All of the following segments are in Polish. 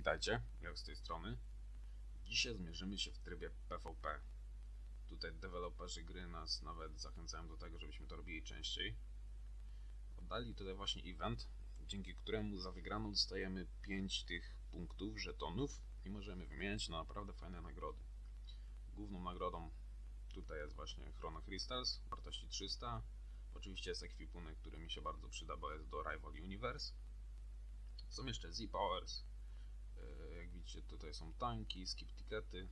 Witajcie, jak z tej strony. Dzisiaj zmierzymy się w trybie PvP. Tutaj deweloperzy gry nas nawet zachęcają do tego, żebyśmy to robili częściej. Oddali tutaj właśnie event, dzięki któremu za wygraną dostajemy 5 tych punktów, żetonów i możemy wymieniać na naprawdę fajne nagrody. Główną nagrodą tutaj jest właśnie Chrono Crystals, wartości 300. Oczywiście jest ekwipunek, który mi się bardzo przyda, bo jest do Rival Universe. Są jeszcze Z-Powers. E, widzicie, tutaj są tanki, skip tickety,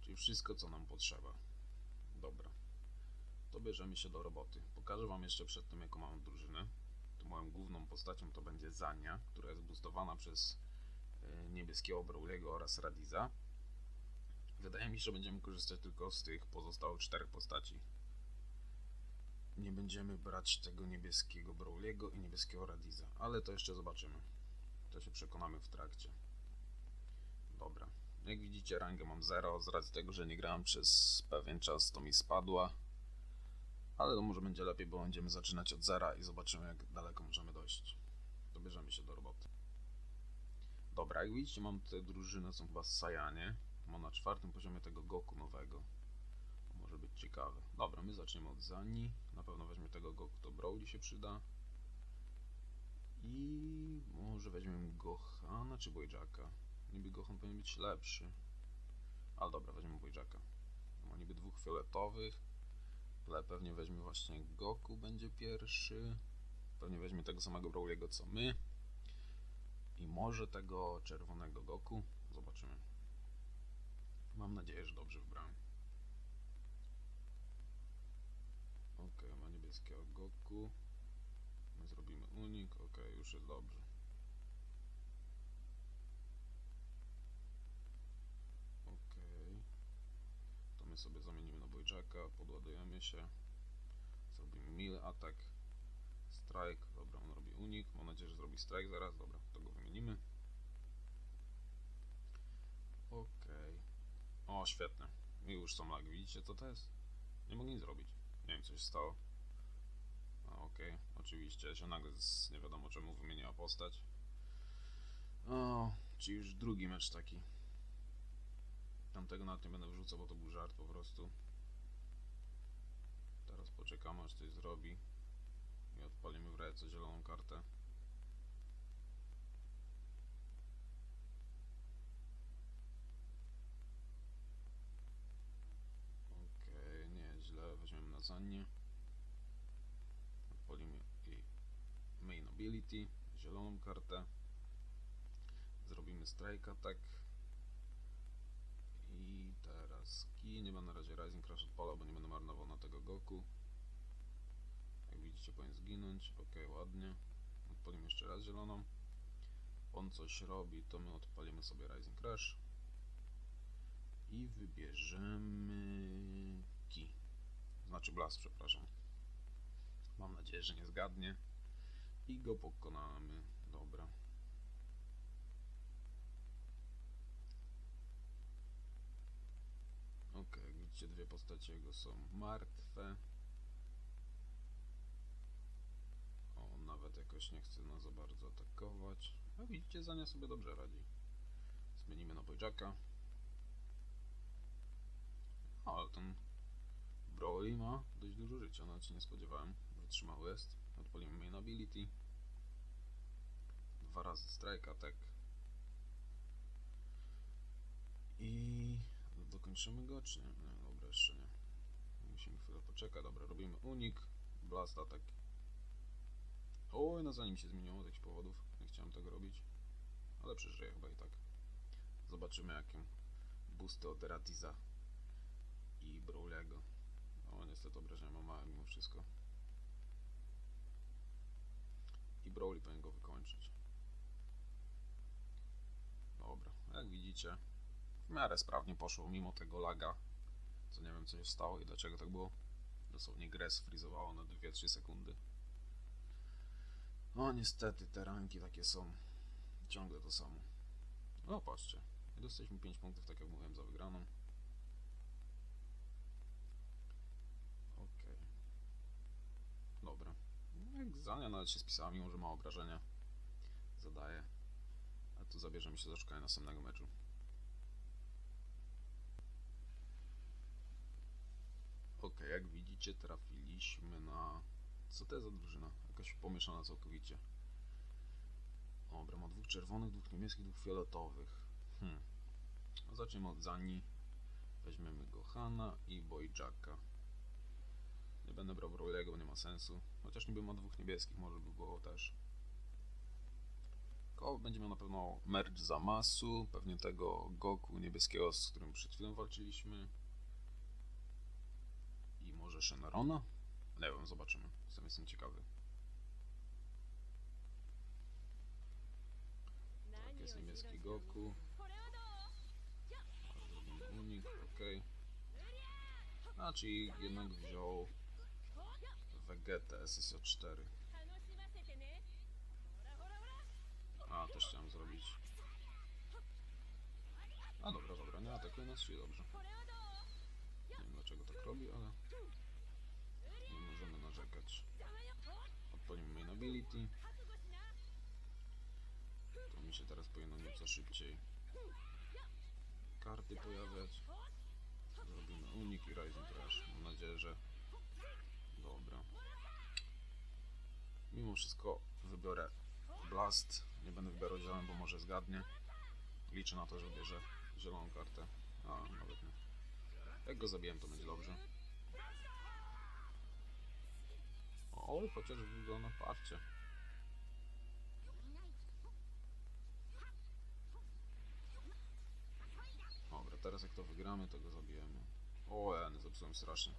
czyli wszystko, co nam potrzeba. Dobra, to bierzemy się do roboty. Pokażę Wam jeszcze przed tym, jaką mam drużynę. Tu moją główną postacią to będzie Zania, która jest boostowana przez e, niebieskiego Brawlego oraz Radiza. Wydaje mi się, że będziemy korzystać tylko z tych pozostałych czterech postaci. Nie będziemy brać tego niebieskiego Brawlego i niebieskiego Radiza, ale to jeszcze zobaczymy. To się przekonamy w trakcie. Dobra. Jak widzicie, rangę mam 0. Z racji tego, że nie grałem przez pewien czas, to mi spadła. Ale to może będzie lepiej, bo będziemy zaczynać od zera i zobaczymy, jak daleko możemy dojść. To bierzemy się do roboty. Dobra, jak widzicie, mam te drużyny, są chyba Sajanie. Mam na czwartym poziomie tego Goku nowego. Może być ciekawe. Dobra, my zaczniemy od Zani. Na pewno weźmie tego Goku, to Broly się przyda. I może weźmiemy Gohana czy Boyjacka. Niby Gohan powinien być lepszy. Ale dobra, weźmiemy Boyjacka. Ma niby dwóch fioletowych. Ale pewnie weźmie właśnie Goku będzie pierwszy. Pewnie weźmie tego samego Broly'ego co my. I może tego czerwonego Goku. Zobaczymy. Mam nadzieję, że dobrze wybrałem. Ok, ma niebieskiego Goku. My zrobimy unik, ok, już jest dobrze. Ok. To my sobie zamienimy na Boyjacka, podładujemy się. Zrobimy melee attack. Strike, dobra, on robi unik. Mam nadzieję, że zrobi strike zaraz, dobra, to go wymienimy. Ok. O, świetne. I już są lagi, widzicie co to jest? Nie mogę nic zrobić. Nie wiem, co się stało. Okej, oczywiście się nagle z nie wiadomo czemu wymieniła postać. O, czyli już drugi mecz taki. Tamtego nawet nie będę wrzucał, bo to był żart po prostu. Teraz poczekamy aż coś zrobi. I odpalimy w ręce zieloną kartę. Okej, nieźle. Weźmiemy na Zannie. Odpalimy i main ability, zieloną kartę. Zrobimy strike attack. I teraz ki. Nie będę na razie Rising Crash odpalał, bo nie będę marnował na tego Goku. Jak widzicie powinien zginąć. Ok, ładnie. Odpalimy jeszcze raz zieloną. On coś robi, to my odpalimy sobie Rising Crash. I wybierzemy ki. Znaczy Blast, przepraszam. Mam nadzieję, że nie zgadnie. I go pokonamy. Dobra. Widzicie, dwie postacie jego są martwe. O, on nawet jakoś nie chce nas za bardzo atakować. A widzicie, Zania sobie dobrze radzi. Zmienimy na Boyjacka. O, ale ten Broly ma dość dużo życia, nawet się nie spodziewałem. Wytrzymały jest. Odpalimy main ability. Dwa razy strike attack. I dokończymy go, czy nie? Jeszcze nie. Musimy chwilę poczekać. Dobra, robimy unik. Blast attack. Oj, no zanim się zmieniło z jakichś powodów. Nie chciałem tego robić. Ale przeżyję chyba i tak. Zobaczymy jakie boosty od Ratiza i Brawlego. O, niestety obrażenia ma małe mimo wszystko. I Brawley powinien go wykończyć. Dobra, jak widzicie, w miarę sprawnie poszło mimo tego laga. Co nie wiem co się stało i dlaczego tak było. Dosłownie grę sfrizowało na 2-3 sekundy. No niestety te ranki takie są. Ciągle to samo. No patrzcie. Dostaliśmy 5 punktów, tak jak mówiłem, za wygraną. Okej. Dobra. Jak Zania nawet się spisała, mimo że ma obrażenia. Zadaje. A to zabierzemy się do szukania następnego meczu. Ok, jak widzicie, trafiliśmy na. Co to jest za drużyna? Jakaś pomieszana całkowicie. Dobra, ma dwóch czerwonych, dwóch niebieskich, dwóch fioletowych. Hmm. No, Zaczniemy od Zani. Weźmiemy Gohana i Boyjacka. Nie będę brał Broilego, bo nie ma sensu. Chociaż niby ma dwóch niebieskich, może by było też. Koło będzie miał na pewno merch Zamasu, pewnie tego Goku niebieskiego, z którym przed chwilą walczyliśmy. Może Shenarona? Nie wiem, zobaczymy. Sam jestem ciekawy. Tak, jest niebieski Goku. Unik, ok. A, czyli jednak wziął Vegetę SSO4. A, też chciałem zrobić. A dobra, dobra, nie atakuje nas, czyli dobrze. Nie wiem dlaczego tak robi, ale narzekać. Odpalimy main ability. To mi się teraz powinno nieco szybciej karty pojawiać. Zrobimy unik i Rising Crash. Mam nadzieję, że dobra. Mimo wszystko wybiorę Blast. Nie będę wybierał zieloną, bo może zgadnie. Liczę na to, że bierze zieloną kartę. A, nawet nie. Jak go zabiłem, to będzie dobrze. O, chociaż wygląda parcie. Dobra, teraz jak to wygramy, to go zabijemy. O, ja nie zepsułem strasznie.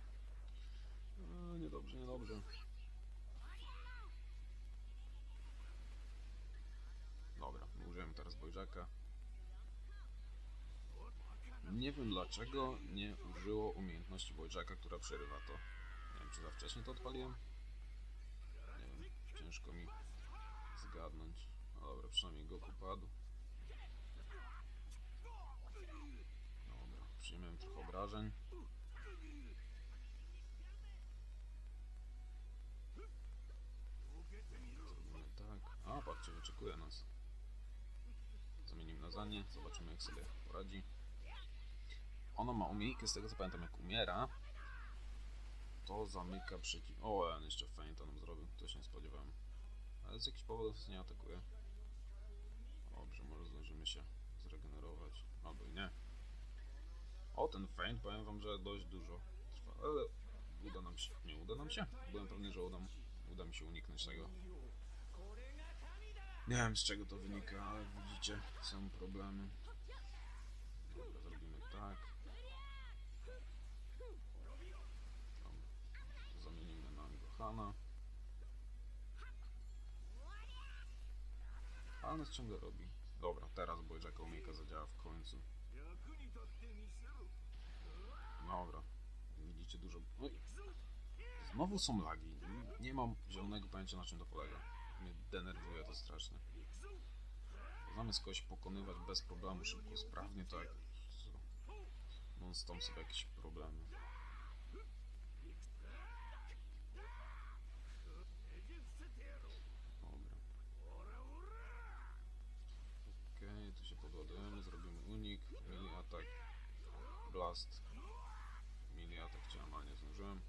E, niedobrze, niedobrze. Dobra, użyjemy teraz Boyjacka. Nie wiem dlaczego nie użyło umiejętności Boyjacka, która przerywa to. Nie wiem, czy za wcześnie to odpaliłem? Ciężko mi zgadnąć. No dobra, przynajmniej Goku padł. Dobra, przyjmiemy trochę obrażeń. Zrobimy tak. A, patrzcie, wyczekuje nas. Zamienimy na Zanię, zobaczymy jak sobie poradzi. Ona ma umiejkę, z tego co pamiętam, jak umiera, to zamyka przeciw... O, on jeszcze fajnie nam zrobił, to się nie spodziewałem. Ale z jakichś powodów nie atakuje. Dobrze, może zdążymy się zregenerować. Albo i nie. O, ten feint, powiem wam, że dość dużo trwa, ale uda nam się. Nie uda nam się? Byłem pewny, że uda, uda mi się uniknąć tego. Nie wiem z czego to wynika, ale widzicie, są problemy. Dobra, zrobimy tak. Tam, zamienimy na Gohana. Ale ciągle robi. Dobra, teraz Boyjacka umiejka zadziała w końcu. Dobra, widzicie dużo... Oj. Znowu są lagi. Nie mam zielonego pojęcia na czym to polega. Mnie denerwuje to strasznie. Zamiast kogoś pokonywać bez problemu, szybko, sprawnie, to jak... Non stop sobie jakieś problemy. Dobra. Okej, tu się podładujemy, zrobimy unik, mili atak, blast. Mili atak chciałem, ale nie zdążyłem.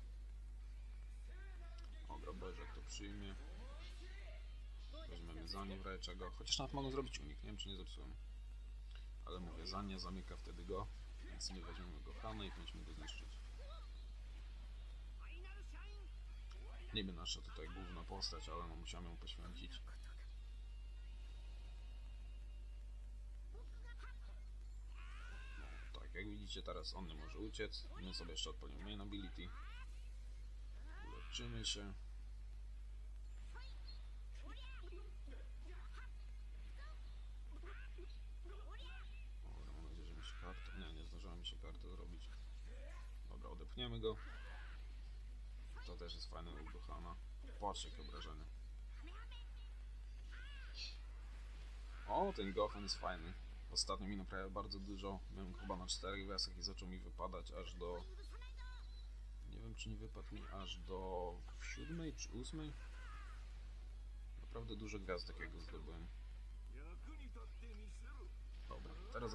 Dobra, Bożek to przyjmie. Weźmiemy za nie w razie czego. Chociaż nawet mogę zrobić unik, nie wiem czy nie zepsułem. Ale mówię, za nie zamyka wtedy go, więc nie weźmiemy go Hany i powinniśmy go zniszczyć. Niby nasza tutaj główna postać, ale no musiałem ją poświęcić. No, tak, jak widzicie teraz on nie może uciec. My sobie jeszcze odpalimy main ability. Uleczymy się. Dobra, mam nadzieję, że mi się karta... Nie, nie zdążyła mi się kartę zrobić. Dobra, odepchniemy go. To też jest fajne u Gohana. Patrz jakie obrażenie. O, ten Gohan jest fajny. Ostatnio mi naprawia bardzo dużo. Miałem chyba na czterech gwiazdach i zaczął mi wypadać aż do... Nie wiem czy nie wypadł mi aż do siódmej czy ósmej. Naprawdę dużo gwiazdek jak go zdobyłem.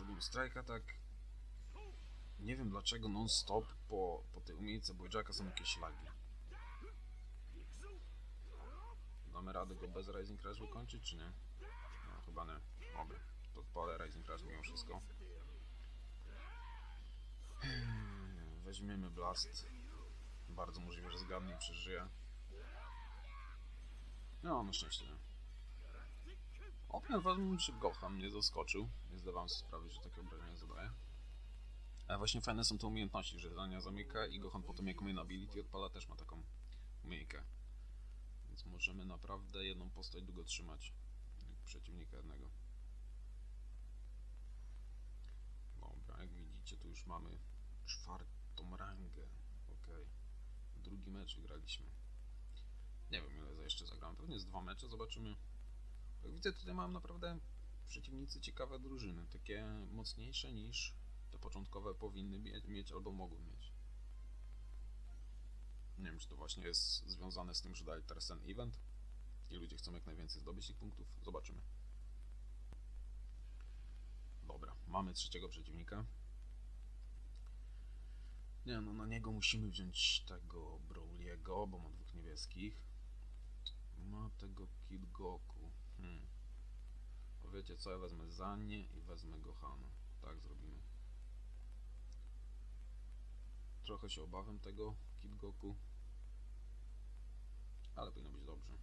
mu strajka tak. Nie wiem dlaczego non-stop po, po tej umiejętce Boyjacka są jakieś lagi. Damy radę go bez Rising Crash wykończyć, czy nie? No, chyba nie. Dobra, to odpalę Rising Crash mimo wszystko. Weźmiemy Blast. Bardzo możliwe, że zgadnie przeżyje. No, na szczęście nie. Opniał ważnym, że Gohan mnie zaskoczył. Nie zdawałem sobie sprawy, że takie obrażenia zadaje. Ale właśnie fajne są te umiejętności, że Zania zamyka i Gohan potem jak main ability odpala też ma taką umiejętkę. Więc możemy naprawdę jedną postać długo trzymać. Przeciwnika jednego. Dobra, jak widzicie tu już mamy czwartą rangę. Okej. Drugi mecz graliśmy. Nie wiem ile jeszcze zagram. Pewnie z dwa mecze, zobaczymy. Jak widzę tutaj mam naprawdę przeciwnicy ciekawe drużyny. Takie mocniejsze niż te początkowe powinny mie- mieć albo mogły mieć. Nie wiem czy to właśnie jest związane z tym, że dali teraz ten event i ludzie chcą jak najwięcej zdobyć tych punktów. Zobaczymy. Dobra, mamy trzeciego przeciwnika. Nie no, na niego musimy wziąć tego Brawliego, bo ma dwóch niebieskich. Ma tego Kid Goku. Hmm. Wiecie co, ja wezmę Zanię i wezmę Gohana. Tak zrobimy. Trochę się obawiam tego Kid Goku. Ale powinno być dobrze.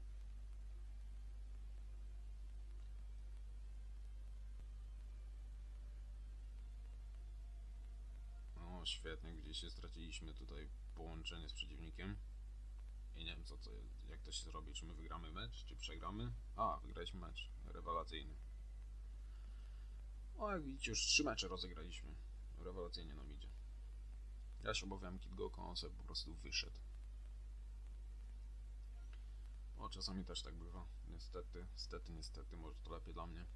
O, świetnie, gdzieś się straciliśmy tutaj połączenie z przeciwnikiem. I nie wiem co to, jak to się zrobi, czy my wygramy mecz, czy przegramy. A, wygraliśmy mecz, rewelacyjny. O, jak widzicie, już trzy mecze rozegraliśmy. Rewelacyjnie nam idzie. Ja się obawiałem Kid Goku, a on sobie po prostu wyszedł. O, czasami też tak bywa. Niestety, niestety, niestety, może to lepiej dla mnie.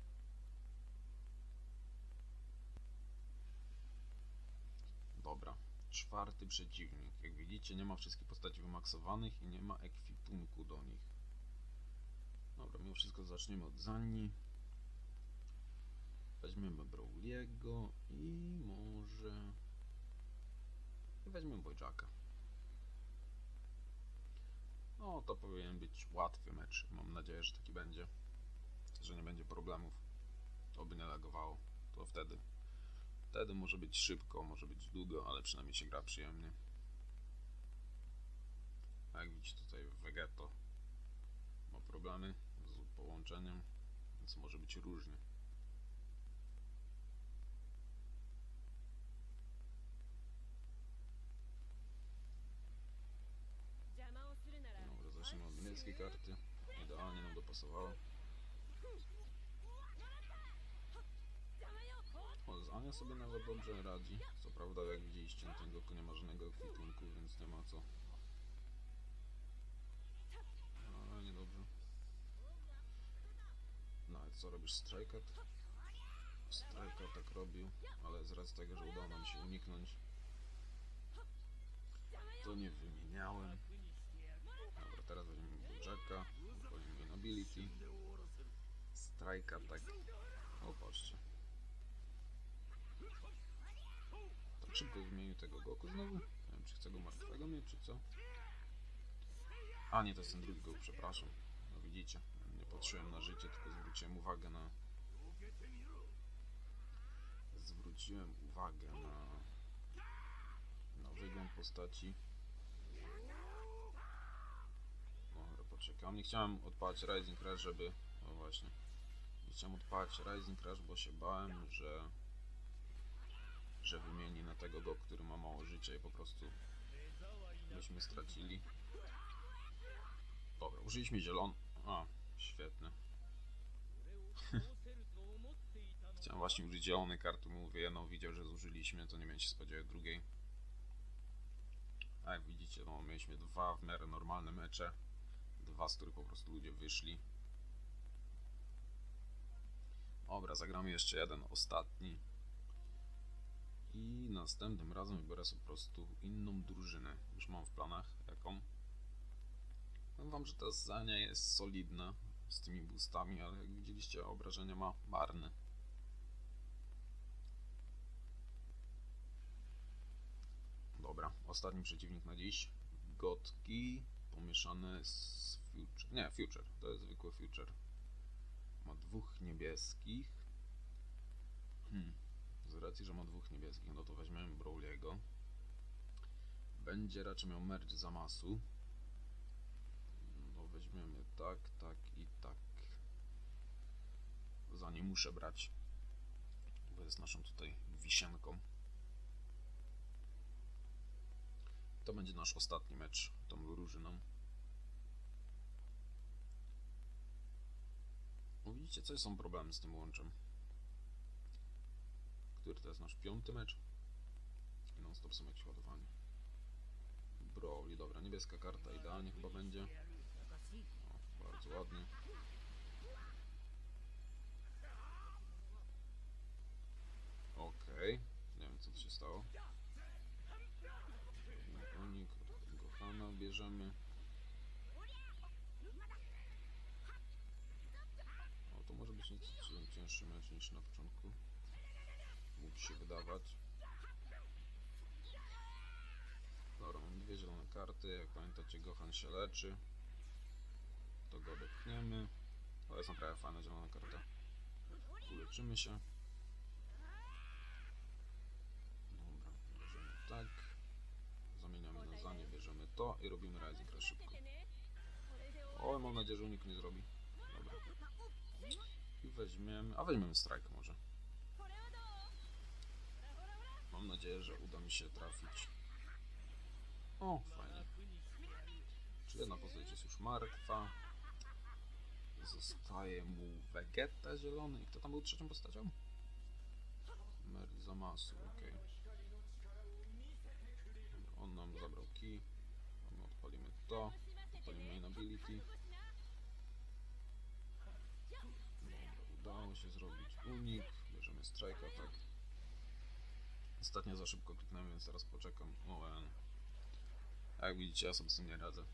Dobra, czwarty przeciwnik. Jak widzicie, nie ma wszystkich postaci wymaksowanych i nie ma ekwipunku do nich. Dobra, mimo wszystko zaczniemy od Zanni. Weźmiemy Brawliego i może... I weźmiemy. No, to powinien być łatwy mecz. Mam nadzieję, że taki będzie. Że nie będzie problemów. To by nie lagowało. To wtedy. Wtedy może być szybko, może być długo, ale przynajmniej się gra przyjemnie. A jak widzicie tutaj Vegeto ma problemy z połączeniem, więc może być różnie. Dobra, niemieckiej karty. Idealnie nam dopasowało. O, Ania sobie nawet dobrze radzi. Co prawda, jak widzieliście, na tym Goku nie ma żadnego ekwipunku, więc nie ma co. Ale niedobrze. No, ale co robisz, Strajkat? Strajkat tak robił, ale z racji tego, że udało nam się uniknąć, to nie wymieniałem. Boyjacka, weźmiemy Inability. Strajka tak... O, patrzcie. Tak szybko wymienił tego Goku znowu. Nie wiem, czy chcę go martwego mieć, czy co. A nie, to jest ten drugi Goku, przepraszam. No widzicie, nie patrzyłem na życie, tylko zwróciłem uwagę na... Zwróciłem uwagę na... Na wygląd postaci. Dobra, poczekam. Nie chciałem odpalać Rising Crash, żeby... No właśnie. Nie chciałem odpalać Rising Crash, bo się bałem, że... Że wymieni na tego go, który ma mało życia i po prostu... Byśmy stracili. Dobra, użyliśmy zielon... A, świetne. Chciałem właśnie użyć zielonej karty, mówię, jedną widział, że zużyliśmy, to nie miałem się spodziewać drugiej. A jak widzicie, no, mieliśmy dwa w miarę normalne mecze. 2, z których po prostu ludzie wyszli. Dobra, zagramy jeszcze jeden, ostatni. I następnym razem wybiorę sobie po prostu inną drużynę. Już mam w planach jaką. Powiem wam, że ta zdania jest solidna z tymi boostami, ale jak widzieliście obrażenia ma marne. Dobra, ostatni przeciwnik na dziś. Gotki pomieszane z Future. Nie, Future. To jest zwykły Future. Ma dwóch niebieskich. Hmm. Z racji, że ma dwóch niebieskich, no to weźmiemy Brawliego. Będzie raczej miał merge zamasu. No weźmiemy tak, tak i tak. Za nie muszę brać. Bo jest naszą tutaj wisienką. To będzie nasz ostatni mecz tą drużyną. Widzicie, co są problemy z tym łączem? Który to jest nasz piąty mecz? I non stop są jakieś ładowanie. Broly, dobra, niebieska karta idealnie chyba będzie. O, bardzo ładnie. Okej, nie wiem co tu się stało. Unik, Gohana bierzemy. O, to może być nieco mecz niż na początku. Mógł się wydawać. Dobra, mam dwie zielone karty. Jak pamiętacie, Gohan się leczy. To go odepchniemy. To jest naprawdę fajna zielona karta. Uleczymy się. Dobra, bierzemy tak. Zamieniamy na za nie, bierzemy to i robimy Rising szybko. O, mam nadzieję, że unik nie zrobi. I weźmiemy, a weźmiemy strike może. Mam nadzieję, że uda mi się trafić. O, fajnie. Czy jedna postać jest już martwa. Zostaje mu Vegeta zielony. I kto tam był trzecią postacią? Merl Zamasu, okej. Dobra, On nam zabrał key. Odpalimy to. Odpalimy main ability. Dobra, udało się zrobić unik. Bierzemy strike attack. Ostatnio za szybko kliknąłem, więc teraz poczekam. O, en. Jak widzicie, ja sobie z tym nie radzę.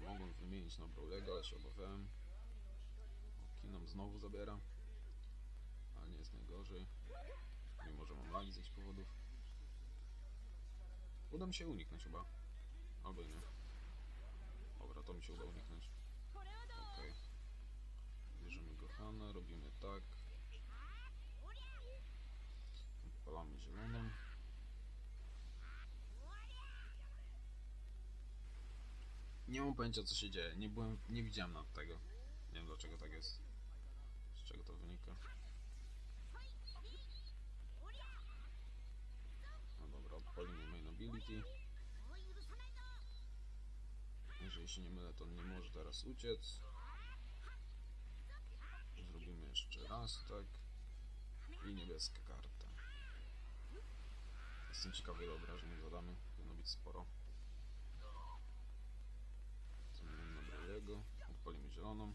Mogłem wymienić na Brawlego, ale się obawiałem. O, nam znowu zabiera. Ale nie jest najgorzej. Mimo, że mam lagi z jakichś powodów. Uda mi się uniknąć chyba. Albo nie. Dobra, to mi się uda uniknąć. Okej. Robimy tak. Odpalamy zieloną. Nie mam pojęcia co się dzieje. Nie byłem, nie widziałem nad tego. Nie wiem dlaczego tak jest. Z czego to wynika. No dobra, odpalimy main ability. Jeżeli się nie mylę, to on nie może teraz uciec. Jeszcze raz, tak. I niebieska karta. Jestem ciekawy, ile obrażeń zadamy. Powinno być sporo. Zamienimy na Brayego. Odpalimy zieloną.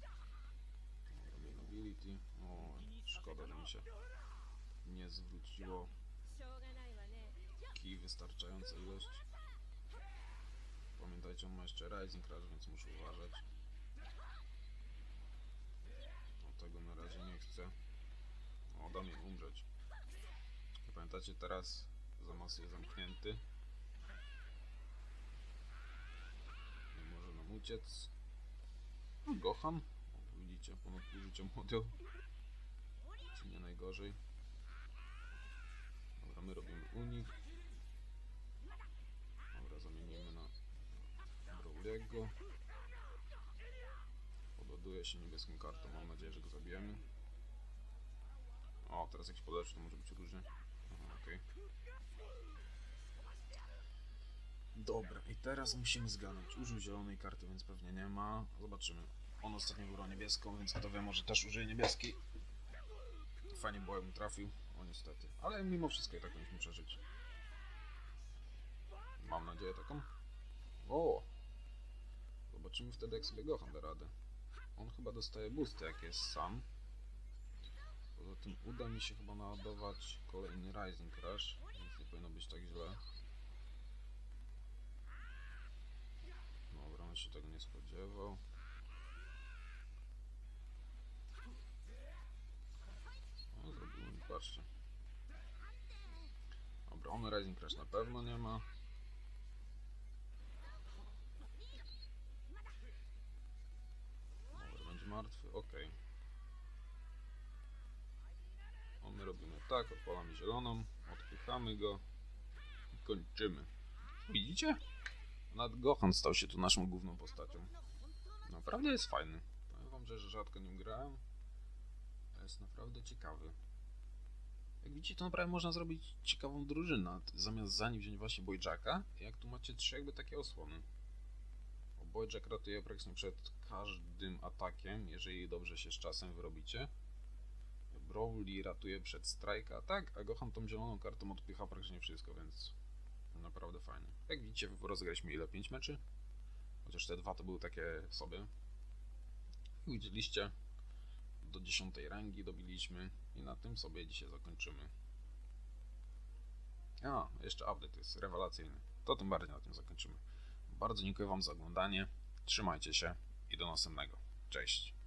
Dobra, main ability. O, szkoda, że mi się nie zwróciło kij wystarczająca ilość. Pamiętajcie, on ma jeszcze Rising Rush, więc muszę uważać. O tego na razie nie chcę. O, dam im umrzeć. Pamiętacie, teraz zamas jest zamknięty. Nie może nam uciec. No, Gohan. O, widzicie, ponad pół życia model. Czy nie najgorzej. Dobra, my robimy unik. Dobra, zamienimy na Brawlego. Podładuje się niebieską kartą, mam nadzieję, że go zabijemy. O, teraz jak się to może być różnie. Okej. Dobra, i teraz musimy zgadnąć. Użył zielonej karty, więc pewnie nie ma. Zobaczymy. On ostatnio wybrał niebieską, więc kto wie, może też użyje niebieskiej. Fajnie było, trafił. O, niestety. Ale mimo wszystko i tak powinniśmy przeżyć. Mam nadzieję taką. O! Zobaczymy wtedy, jak sobie Gohan da radę. On chyba dostaje boosty, jak jest sam. Poza tym uda mi się chyba naładować kolejny Rising Rush, więc nie powinno być tak źle. Dobra, on się tego nie spodziewał. On zrobił zobaczcie. Obrony Rising Crash na pewno nie ma. Dobra, będzie martwy, okej. O, my robimy tak, odpalamy zieloną, odpychamy go i kończymy. Widzicie? Nawet Gohan stał się tu naszą główną postacią. Naprawdę jest fajny. Powiem wam, że rzadko nim grałem. Jest naprawdę ciekawy. Jak widzicie, to naprawdę można zrobić ciekawą drużynę. Zamiast za nim wziąć właśnie Boyjacka, jak tu macie trzy jakby takie osłony. Bo Boyjack ratuje praktycznie przed każdym atakiem, jeżeli dobrze się z czasem wyrobicie. Broly ratuje przed strajka atak, a Gohan tą zieloną kartą odpycha praktycznie wszystko, więc naprawdę fajnie. Jak widzicie, rozegraliśmy ile? 5 meczy? Chociaż te dwa to były takie sobie. Jak widzieliście, do 10 rangi dobiliśmy i na tym sobie dzisiaj zakończymy. A, jeszcze update jest rewelacyjny. To tym bardziej na tym zakończymy. Bardzo dziękuję Wam za oglądanie. Trzymajcie się i do następnego. Cześć.